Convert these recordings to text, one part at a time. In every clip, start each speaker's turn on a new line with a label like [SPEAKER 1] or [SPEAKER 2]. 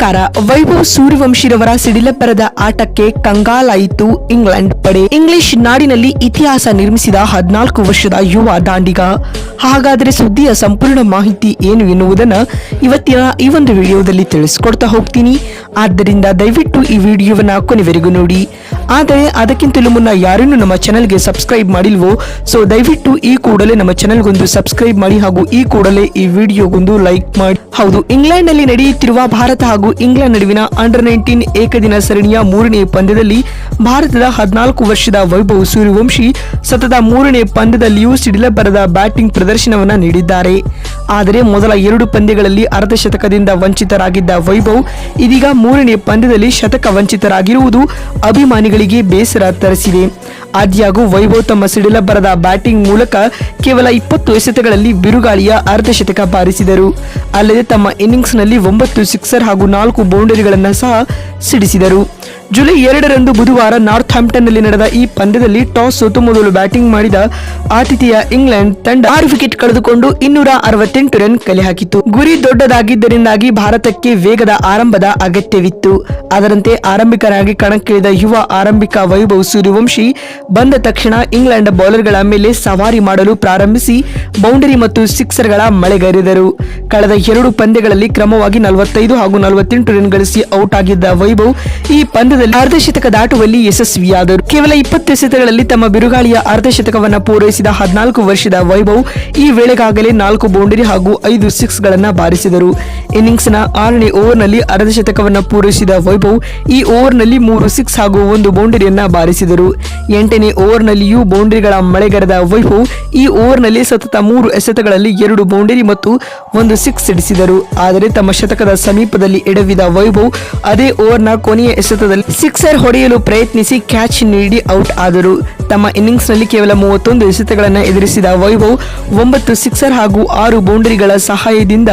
[SPEAKER 1] ನಮಸ್ಕಾರ. ವೈಭವ್ ಸೂರ್ಯವಂಶಿರವರ ಸಿಡಿಲಬ್ಬರದ ಆಟಕ್ಕೆ ಕಂಗಾಲಾಯಿತು ಇಂಗ್ಲೆಂಡ್ ಪಡೆ. ಇಂಗ್ಲಿಷ್ ನಾಡಿನಲ್ಲಿ ಇತಿಹಾಸ ನಿರ್ಮಿಸಿದ ಹದಿನಾಲ್ಕು ವರ್ಷದ ಯುವ ದಾಂಡಿಗ. ಹಾಗಾದರೆ ಸುದ್ದಿಯ ಸಂಪೂರ್ಣ ಮಾಹಿತಿ ಏನು ಎನ್ನುವುದನ್ನು ಇವತ್ತಿನ ಈ ಒಂದು ವಿಡಿಯೋದಲ್ಲಿ ತಿಳಿಸ್ಕೊಡ್ತಾ ಹೋಗ್ತೀನಿ. ಆದ್ದರಿಂದ ದಯವಿಟ್ಟು ಈ ವಿಡಿಯೋವನ್ನು ಕೊನೆವರೆಗೂ ನೋಡಿ. ಆದರೆ ಅದಕ್ಕಿಂತಲೂ ಮುನ್ನ ಯಾರನ್ನು ನಮ್ಮ ಚಾನಲ್ಗೆ ಸಬ್ಸ್ಕ್ರೈಬ್ ಮಾಡಿಲ್ವೋ, ಸೊ ದಯವಿಟ್ಟು ಈ ಕೂಡಲೇ ನಮ್ಮ ಚಾನಲ್ಗೊಂದು ಸಬ್ಸ್ಕ್ರೈಬ್ ಮಾಡಿ ಹಾಗೂ ಈ ಕೂಡಲೇ ಈ ವಿಡಿಯೋಗೊಂದು ಲೈಕ್ ಮಾಡಿ. ಹೌದು ಇಂಗ್ಲೆಂಡ್ನಲ್ಲಿ ನಡೆಯುತ್ತಿರುವ ಭಾರತ ಹಾಗೂ ಇಂಗ್ಲೆಂಡ್ ನಡುವಿನ ಅಂಡರ್ ನೈನ್ಟೀನ್ ಏಕದಿನ ಸರಣಿಯ ಮೂರನೇ ಪಂದ್ಯದಲ್ಲಿ ಭಾರತದ ಹದಿನಾಲ್ಕು ವರ್ಷದ ವೈಭವ್ ಸೂರ್ಯವಂಶಿ ಸತತ ಮೂರನೇ ಪಂದ್ಯದಲ್ಲಿಯೂ ಸಿಡಿಲಬ್ಬರದ ಬ್ಯಾಟಿಂಗ್ ಪ್ರದರ್ಶನವನ್ನು ನೀಡಿದ್ದಾರೆ. ಆದರೆ ಮೊದಲ ಎರಡು ಪಂದ್ಯಗಳಲ್ಲಿ ಅರ್ಧಶತಕದಿಂದ ವಂಚಿತರಾಗಿದ್ದ ವೈಭವ್ ಇದೀಗ ಮೂರನೇ ಪಂದ್ಯದಲ್ಲಿ ಶತಕ ವಂಚಿತರಾಗಿರುವುದು ಅಭಿಮಾನಿಗಳಿಗೆ ಬೇಸರ ತರಿಸಿದೆ. ಆದ್ಯಾಗೂ ವೈಭವ್ ತಮ್ಮ ಸಿಡಿಲಬ್ಬರದ ಬ್ಯಾಟಿಂಗ್ ಮೂಲಕ ಕೇವಲ ಇಪ್ಪತ್ತು ಎಸೆತಗಳಲ್ಲಿ ಬಿರುಗಾಳಿಯ ಅರ್ಧ ಶತಕ ಬಾರಿಸಿದರು. ಅಲ್ಲದೆ ತಮ್ಮ ಇನ್ನಿಂಗ್ಸ್ನಲ್ಲಿ ಒಂಬತ್ತು ಸಿಕ್ಸರ್ ಹಾಗೂ ನಾಲ್ಕು ಬೌಂಡರಿಗಳನ್ನು ಸಹ ಸಿಡಿಸಿದರು. ಜುಲೈ ಎರಡರಂದು ಬುಧವಾರ ನಾರ್ತ್ ಹ್ಯಾಂಪ್ಟನ್ನಲ್ಲಿ ನಡೆದ ಈ ಪಂದ್ಯದಲ್ಲಿ ಟಾಸ್ ಸೋತು ಮೊದಲು ಬ್ಯಾಟಿಂಗ್ ಮಾಡಿದ ಆತಿಥೇಯ ಇಂಗ್ಲೆಂಡ್ ತಂಡ ಆರು ವಿಕೆಟ್ ಕಳೆದುಕೊಂಡು ಇನ್ನೂರ ಅರವತ್ತೆಂಟು ರನ್ ಕಲೆ ಹಾಕಿತು ಗುರಿ ದೊಡ್ಡದಾಗಿದ್ದರಿಂದಾಗಿ ಭಾರತಕ್ಕೆ ವೇಗದ ಆರಂಭದ ಅಗತ್ಯವಿತ್ತು. ಅದರಂತೆ ಆರಂಭಿಕರಾಗಿ ಕಣಕ್ಕಿಳಿದ ಯುವ ಆರಂಭಿಕ ವೈಭವ್ ಸೂರ್ಯವಂಶಿ ಬಂದ ತಕ್ಷಣ ಇಂಗ್ಲೆಂಡ್ ಬೌಲರ್ಗಳ ಮೇಲೆ ಸವಾರಿ ಮಾಡಲು ಪ್ರಾರಂಭಿಸಿ, ಬೌಂಡರಿ ಮತ್ತು ಸಿಕ್ಸರ್ಗಳ ಮಳೆಗೈರಿದರು. ಕಳೆದ ಎರಡು ಪಂದ್ಯಗಳಲ್ಲಿ ಕ್ರಮವಾಗಿ ನಲವತ್ತೈದು ಹಾಗೂ ನಲವತ್ತೆಂಟು ರನ್ ಗಳಿಸಿ ಔಟ್ ಆಗಿದ್ದ ವೈಭವ್ ಈ ಪಂದ್ಯದಲ್ಲಿ ಅರ್ಧ ಶತಕ ದಾಟುವಲ್ಲಿ ಯಶಸ್ವಿಯಾದರು. ಕೇವಲ ಇಪ್ಪತ್ತು ಎಸೆತಗಳಲ್ಲಿ ತಮ್ಮ ಬಿರುಗಾಳಿಯ ಅರ್ಧ ಶತಕವನ್ನ ಪೂರೈಸಿದ ಹದಿನಾಲ್ಕು ವರ್ಷದ ವೈಭವ್ ಈ ವೇಳೆಗಾಗಲೇ ನಾಲ್ಕು ಬೌಂಡರಿ ಹಾಗೂ ಐದು ಸಿಕ್ಸ್ ಗಳನ್ನ ಬಾರಿಸಿದರು. ಇನ್ನಿಂಗ್ಸ್ನ ಆರನೇ ಓವರ್ನಲ್ಲಿ ಅರ್ಧ ಶತಕವನ್ನ ಪೂರೈಸಿದ ವೈಭವ್ ಈ ಓವರ್ನಲ್ಲಿ ಮೂರು ಸಿಕ್ಸ್ ಹಾಗೂ ಒಂದು ಬೌಂಡರಿಯನ್ನ ಬಾರಿಸಿದರು. ಎಂಟನೇ ಓವರ್ನಲ್ಲಿಯೂ ಬೌಂಡರಿಗಳ ಮಳೆಗರೆದ ವೈಭವ್ ಈ ಓವರ್ನಲ್ಲಿ ಸತತ ಮೂರು ಎಸೆತಗಳಲ್ಲಿ ಎರಡು ಬೌಂಡರಿ ಮತ್ತು ಒಂದು ಸಿಕ್ಸ್ ಸಿಡಿಸಿದರು. ಆದರೆ ತಮ್ಮ ಶತಕದ ಸಮೀಪದಲ್ಲಿ ಎಡವಿದ ವೈಭವ್ ಅದೇ ಓವರ್ನ ಕೊನೆಯ ಎಸೆತದಲ್ಲಿ ಸಿಕ್ಸರ್ ಹೊಡೆಯಲು ಪ್ರಯತ್ನಿಸಿ ಕ್ಯಾಚ್ ನೀಡಿ ಔಟ್ ಆದರು. ತಮ್ಮ ಇನ್ನಿಂಗ್ಸ್ನಲ್ಲಿ ಕೇವಲ ಮೂವತ್ತೊಂದು ಎಸೆತಗಳನ್ನು ಎದುರಿಸಿದ ವೈಭವ್ ಒಂಬತ್ತು ಸಿಕ್ಸರ್ ಹಾಗೂ ಆರು ಬೌಂಡರಿಗಳ ಸಹಾಯದಿಂದ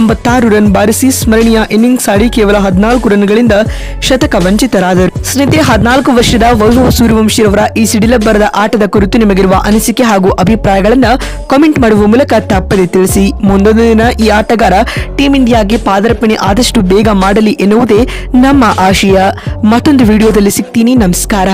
[SPEAKER 1] ಎಂಬತ್ತಾರು ರನ್ ಬಾರಿಸಿ ಸ್ಮರಣೀಯ ಇನ್ನಿಂಗ್ಸ್ ಆಡಿ ಕೇವಲ ಹದಿನಾಲ್ಕು ರನ್ಗಳಿಂದ ಶತಕ ವಂಚಿತರಾದರು. ಸ್ನೇಹಿತರೆ, ಹದಿನಾಲ್ಕು ವರ್ಷದ ವೈಭವ್ ಸೂರ್ಯವಂಶಿರವರ ಈ ಸಿಡಿಲಬ್ಬರದ ಆಟದ ಕುರಿತು ನಿಮಗಿರುವ ಅನಿಸಿಕೆ ಹಾಗೂ ಅಭಿಪ್ರಾಯಗಳನ್ನು ಕಾಮೆಂಟ್ ಮಾಡುವ ಮೂಲಕ ತಪ್ಪದೆ ತಿಳಿಸಿ. ಮುಂದೊಂದು ದಿನ ಈ ಆಟಗಾರ ಟೀಂ ಇಂಡಿಯಾಗೆ ಪಾದರ್ಪಣೆ ಆದಷ್ಟು ಬೇಗ ಮಾಡಲಿ ಎನ್ನುವುದೇ ನಮ್ಮ ಆಶಯ. ಮತ್ತೊಂದು ವಿಡಿಯೋದಲ್ಲಿ ಸಿಗ್ತೀನಿ. ನಮಸ್ಕಾರ.